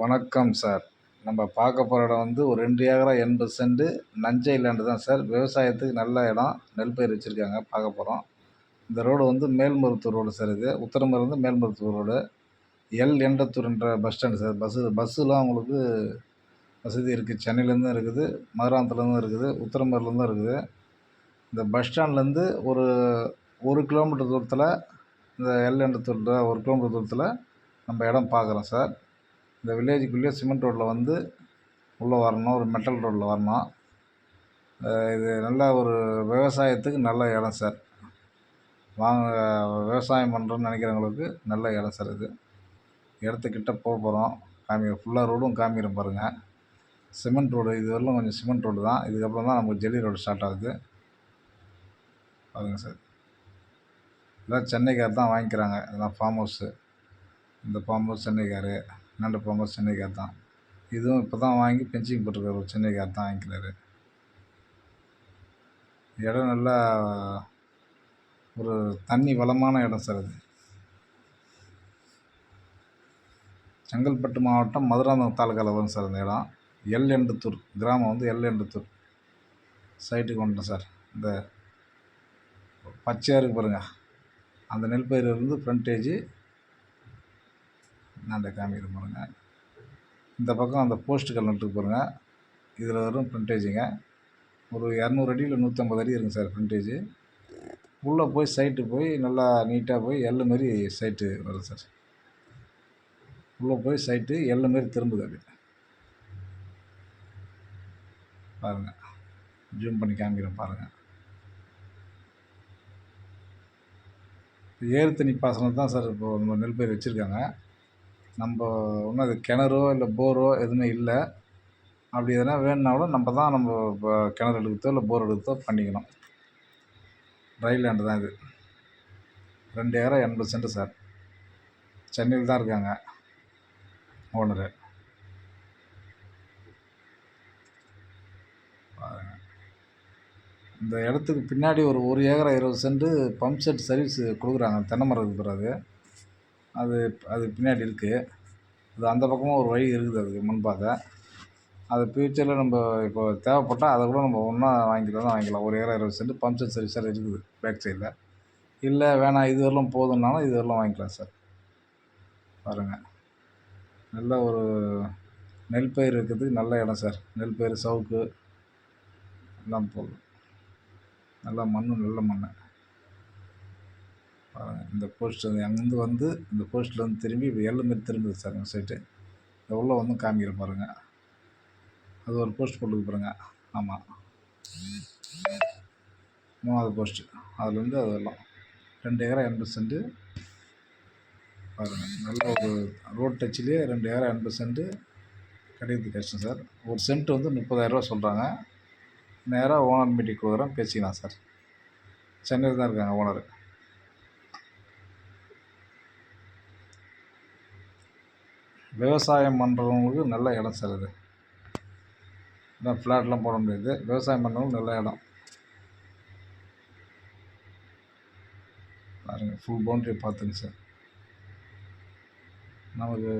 வணக்கம் சார். நம்ம பார்க்க போகிற இடம் வந்து ஒரு ரெண்டு ஏக்கரா எண்பது சென்ட்டு நஞ்சை லேண்டு தான் சார். விவசாயத்துக்கு நல்ல இடம் நெல் பயிர் வச்சுருக்காங்க பார்க்க போகிறோம் இந்த ரோடு வந்து மேல்மருத்தூர் ரோடு சார் இது. உத்தரமருந்து மேல்மருத்தூர் ரோடு. எல் எண்டத்தூர்ன்ற பஸ் ஸ்டாண்டு சார். பஸ்ஸு பஸ்ஸுலாம் உங்களுக்கு வசதி இருக்குது சென்னையிலேருந்தும் இருக்குது மதுராந்தத்துலேருந்தும் இருக்குது உத்தரமருலேருந்தும் இருக்குது. இந்த பஸ் ஸ்டாண்ட்லேருந்து ஒரு ஒரு கிலோமீட்டர் தூரத்தில் இந்த எல் எண்டத்தூரில் ஒரு கிலோமீட்டர் தூரத்தில் நம்ம இடம் பார்க்குறோம் சார். இந்த வில்லேஜுக்குள்ளேயே சிமெண்ட் ரோட்டில் வந்து உள்ளே வரணும் ஒரு மெட்டல் ரோட்டில் வரணும். இது நல்ல ஒரு விவசாயத்துக்கு நல்ல இடம் சார். வாங்க விவசாயம் பண்ணுறோன்னு நினைக்கிறவங்களுக்கு நல்ல இடம் சார் இது. இடத்துக்கிட்ட போக போகிறோம் காமி ஃபுல்லாக ரோடும் காமிக்கிறோம் பாருங்கள் சிமெண்ட் ரோடு இது வரலும் கொஞ்சம் சிமெண்ட் ரோடு தான். இதுக்கப்புறம் தான் நமக்கு ஜல்லி ரோடு ஸ்டார்ட் ஆகுது. பாருங்கள் சார். இதெல்லாம் சென்னைக்கார் தான் வாங்கிக்கிறாங்க. இதெல்லாம் ஃபார்ம் ஹவுஸு இந்த ஃபார்ம் ஹவுஸ் சென்னைக்கார். நண்டு ஃபார்ம் சென்னை கார் தான். இதுவும் இப்போ தான் வாங்கி பென்சிங் போட்டிருக்காரு. ஒரு சென்னைக்கார் தான் வாங்கிக்கிறாரு. இடம் நல்லா ஒரு தண்ணி வளமான இடம் சார் அது. செங்கல்பட்டு மாவட்டம் மதுராந்தகம் தாலுக்காவில் வரும் சார் இந்த இடம். எல் எண்டுத்தூர் கிராமம் வந்து எல் எண்டுத்தூர். சைட்டுக்கு வந்துட்டோம் சார். இந்த பச்சையாக இருக்குது பாருங்கள் அந்த நெல் பயிரிலிருந்து ஃப்ரண்டேஜு நான் காமிக்கிறேன் பாருங்கள் இந்த பக்கம் அந்த போஸ்ட் கல் பாருங்கள் இதில் வரும் ப்ரிண்டேஜுங்க ஒரு இரநூறு அடி இல்லை நூற்றம்பது அடி இருக்குங்க சார் ப்ரிண்டேஜு உள்ளே போய் சைட்டு போய் நல்லா நீட்டாக போய் எள்ளு மாரி சைட்டு வரும் சார். உள்ளே போய் சைட்டு எள்ளு மாரி திரும்புது அது. பாருங்கள் ஜூம் பண்ணி காமிக்கிறேன் பாருங்கள் ஏறு தண்ணி பாசனம் தான் சார் இப்போது நம்ம நெல் பயிர் வச்சுருக்காங்க. நம்ம ஒன்றும் அது கிணறோ இல்லை போரோ எதுவுமே இல்லை. அப்படி எதனா வேணும்னா கூட நம்ம தான் நம்ம இப்போ கிணறு எடுக்கிறதோ இல்லை போர் எடுக்கிறதோ பண்ணிக்கணும். ட்ரை லேண்டு தான் இது. ரெண்டு ஏக்கரா எண்பது சென்ட்டு சார். சென்னையில் தான் இருக்காங்க ஓனரு. இந்த இடத்துக்கு பின்னாடி ஒரு ஒரு ஏக்கரா இருபது சென்ட்டு பம்ப் செட் சர்வீஸ் கொடுக்குறாங்க தென்னை மரம் பிறகு. அது அது பின்னாடி இருக்குது அது அந்த பக்கமும் ஒரு வழி இருக்குது அதுக்கு முன்பாக. அது ஃப்யூச்சரில் நம்ம இப்போ தேவைப்பட்டால் அதை கூட நம்ம ஒன்றா வாங்கிக்கலாம் தான் வாங்கிக்கலாம். ஒரு ஏக்கரா இருபது சென்ட் பம்ப் செட் சர்வீஸ் இருக்குது பேக் சைடில் இல்லை வேணாம் இது வரலும் போதும்னாலும் இது வரலும் வாங்கிக்கலாம் சார் பாருங்கள் நல்ல ஒரு நெல் பயிர் இருக்கிறதுக்கு நல்ல இடம் சார் நெல் பயிர் சவுக்கு எல்லாம் போதும். நல்லா மண் நல்ல மண் பாருங்கள் இந்த போஸ்ட் அங்கேருந்து வந்து இந்த போஸ்ட்டில் வந்து திரும்பி இப்போ எள்ளு மாரி திரும்புது சார் இந்த சைட்டு எவ்வளோ வந்து காமிக்கிற பாருங்கள் அது ஒரு போஸ்ட் போட்டுக்கு பாருங்கள் ஆமாம் மூணாவது போஸ்ட்டு அதுலேருந்து அதெல்லாம் ரெண்டு ஏக்கரா எண்பது சென்ட்டு பாருங்கள் நல்ல ஒரு ரோட் டச்சிலே ரெண்டு ஏக்கரா எண்பது சென்ட்டு கிடைக்கிறது கஷ்டம் சார் ஒரு சென்ட் வந்து முப்பதாயிரரூவா சொல்கிறாங்க நேராக ஓனர் மீட்டிங் கொடுக்குறேன் பேசிக்கலாம் சார் சென்னையில் தான் இருக்காங்க ஓனரு விவசாயம் பண்ணுறவங்களுக்கு நல்ல இடம் சார் இது இதான் ஃப்ளாட்லாம் போட முடியாது. விவசாயம் பண்ணுறவங்களுக்கு நல்ல இடம். பாருங்கள் ஃபுல் பவுண்ட்ரி பார்த்துங்க சார். நமக்கு